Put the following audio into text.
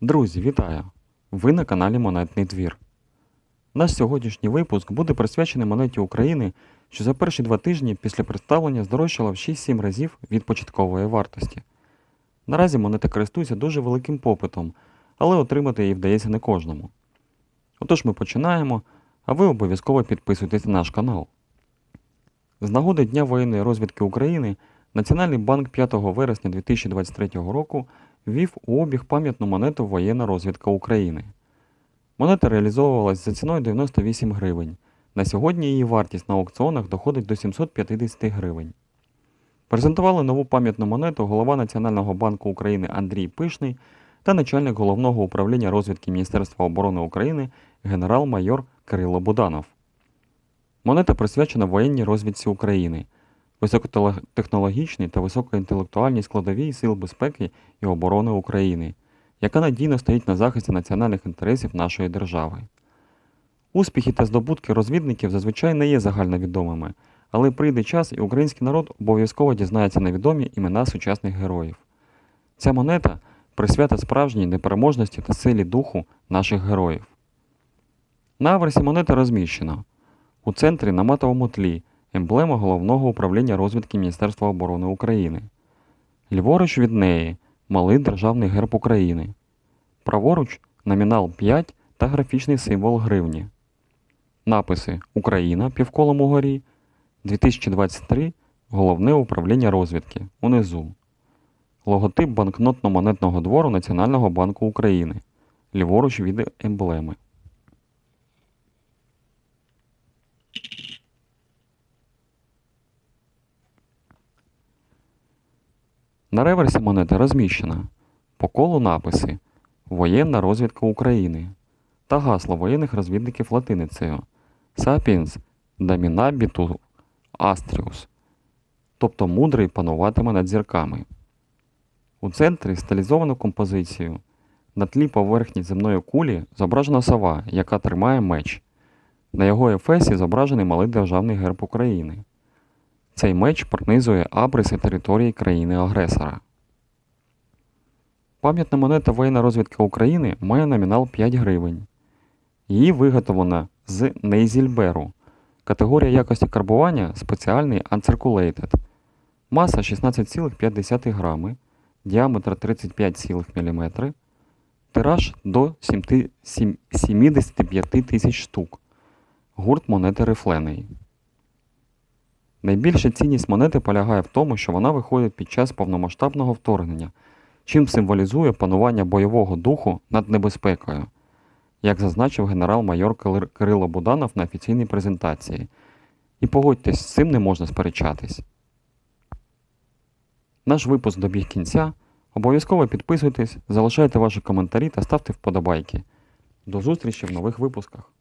Друзі, вітаю! Ви на каналі Монетний двір. Наш сьогоднішній випуск буде присвячений монеті України, що за перші два тижні після представлення здорожчала в 6-7 разів від початкової вартості. Наразі монета користується дуже великим попитом, але отримати її вдається не кожному. Отож ми починаємо, а ви обов'язково підписуйтесь на наш канал. З нагоди Дня воєнної розвідки України Національний банк 5 вересня 2023 року ввів у обіг пам'ятну монету Воєнна розвідка України. Монета реалізовувалась за ціною 98 гривень. На сьогодні її вартість на аукціонах доходить до 750 гривень. Презентували нову пам'ятну монету голова Національного банку України Андрій Пишний та начальник головного управління розвідки Міністерства оборони України генерал-майор Кирило Буданов. Монета присвячена воєнній розвідці України, високотехнологічній та високоінтелектуальній складовій сил безпеки і оборони України, яка надійно стоїть на захисті національних інтересів нашої держави. Успіхи та здобутки розвідників зазвичай не є загальновідомими, але прийде час і український народ обов'язково дізнається невідомі імена сучасних героїв. Ця монета присвята справжній непереможності та силі духу наших героїв. На аверсі монета розміщена у центрі на матовому тлі емблема Головного управління розвідки Міністерства оборони України. Ліворуч від неї малий державний герб України. Праворуч номінал 5 та графічний символ гривні. Написи Україна півколом угорі 2023 Головне управління розвідки унизу. Логотип банкнотно-монетного двору Національного банку України. Ліворуч від емблеми. На реверсі монети розміщена по колу написи Воєнна розвідка України та гасло воєнних розвідників латиницею Sapiens Dominabitur Astrius, тобто мудрий пануватиме над зірками. У центрі стилізовану композицію на тлі поверхні земної кулі зображена сова, яка тримає меч. На його ефесі зображений малий державний герб України. Цей меч пронизує абриси території країни-агресора. Пам'ятна монета воєнна розвідка України має номінал 5 гривень. Її виготовлено з нейзільберу. Категорія якості карбування спеціальний Uncirculated. Маса 16,5 грами, діаметр 35,5 мм, тираж до 75 тисяч штук. Гурт монети рифлений. Найбільша цінність монети полягає в тому, що вона виходить під час повномасштабного вторгнення, чим символізує панування бойового духу над небезпекою, як зазначив генерал-майор Кирило Буданов на офіційній презентації. І погодьтесь, з цим не можна сперечатись. Наш випуск добіг кінця. Обов'язково підписуйтесь, залишайте ваші коментарі та ставте вподобайки. До зустрічі в нових випусках.